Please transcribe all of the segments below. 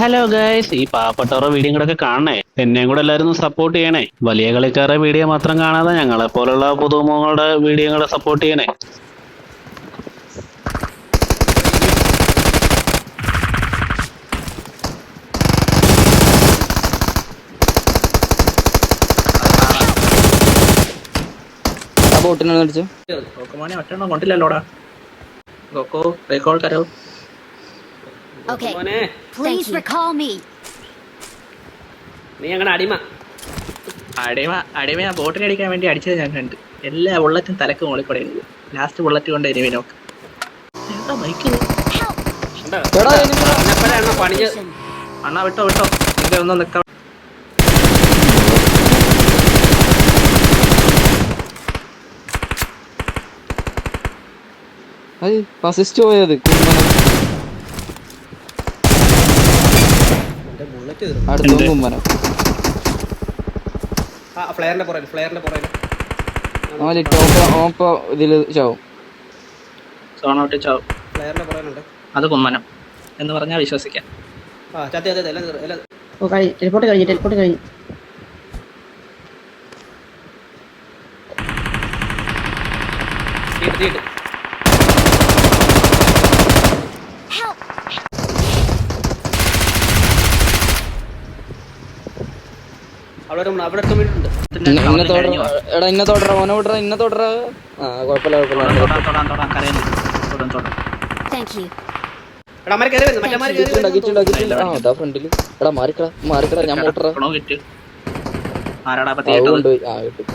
Hello guys ഈ പാവപ്പെട്ടവരുടെ video കൂടെ ഒക്കെ കാണണേ. എന്നെയും കൂടെ എല്ലാവരും സപ്പോർട്ട് ചെയ്യണേ. വലിയ കളിക്കാരുടെ വീഡിയോ മാത്രം കാണാതെ ഞങ്ങളെ പോലുള്ള പുതുമുഖങ്ങളുടെ വീഡിയോ കൂടെ സപ്പോർട്ട് ചെയ്യണേ. ബോട്ടിനെ ഒറ്റെണ്ണം കൊണ്ടില്ലല്ലോടാ. ഗോക്കോ റെക്കോർഡ് കരോ Okay. മോനെ. Please recall me. നീ അങ്ങനെ അടിമ. അടിമ അടിമ ആ ബോട്ടിനെ അടിക്കാൻ വേണ്ടി അടിച്ചത് ഞാൻ കണ്ട്. എല്ലാ ബുള്ളറ്റും തലക്ക് മുകളിൽ ലാസ്റ്റ് ബുള്ളറ്റ് കൊണ്ട് എനിവി നോക്ക്. എന്താ ബൈക്ക് എടാ, എനിമിടാ. പണിഞ്ഞ്. അണ്ണാ വിട്ടോ വിട്ടോ. ഇത് ഒന്ന് നിക്കാം അത് ഫസിസ്റ്റ് പോയത്. കുമ്മനം അടുത്ത അടുത്തൊന്നും കുമ്മനം ആ ഫ്ലെയറിന്റെ പുറകിൽ ഫ്ലെയറിന്റെ പുറകിൽ അവൻ ടോപ്പ് ഓപ്പ ഇതിൽ ചാവും. സോണോട്ട് ചാവും. ഫ്ലെയറിന്റെ പുറകിലുണ്ട് അത് കുമ്മനം. എന്ന് പറഞ്ഞാൽ വിശ്വസിക്കാം. ആ ചത്തി അതെ എല്ലാം തീർ- എല്ലാം ഓ കഴിഞ്ഞു. ടെലിപ്പോർട്ട് കഴിഞ്ഞു ടെലിപ്പോർട്ട് കഴിഞ്ഞു. തീട്ട് തീട്ട് അവിടെ അവിടെ എത്തുമ്പോഴുണ്ട് എടാ ഇന്ന തൊടറ മോനെ വിടറ ഇന്ന തൊടറ ആ കുഴപ്പമില്ല കുഴപ്പമില്ല ഫ്രണ്ടിൽ. എടാ മാറിക്കടാ മാറിക്കടാ ഞാൻ മോട്ടറാ കൊണ്ടുപോയി ആ കിട്ടും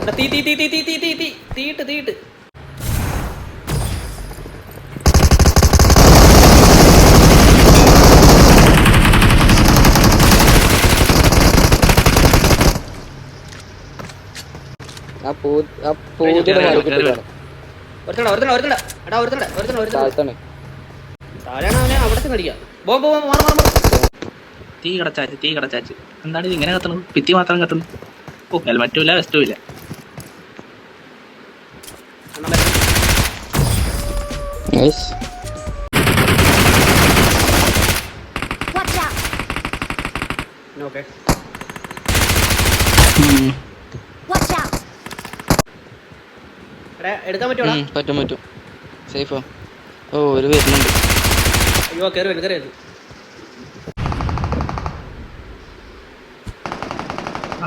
തീ കടച്ചാച്ച് തീ കടച്ചാച്ച്. എന്താണ് ഇത് ഇങ്ങനെ കത്തണത്? പിത്തി മാത്രം കത്തുന്നു. ഓ ഹെൽമറ്റും ഇല്ല വെസ്റ്റും ഇല്ല! ഓക്കെ എടുക്കാൻ പറ്റും പറ്റും. സേഫാ. ഓ ഒരു വരുന്നുണ്ട്. അയ്യോ കയറി വരും കയറി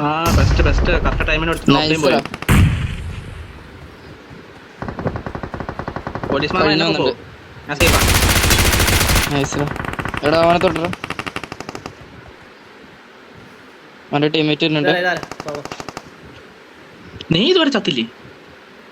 ആ ബെസ്റ്റ് ബെസ്റ്റ് കറക്റ്റ് ടൈമിന് പോയി. പോലീസ്മാർ ഞാൻ സേഫാ എടാ അവനെ അവന്റെ ടീംമേറ്റ് വരുന്നുണ്ട്. നീ ഇതുവരെ ചത്തില്ലേ?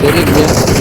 Very good.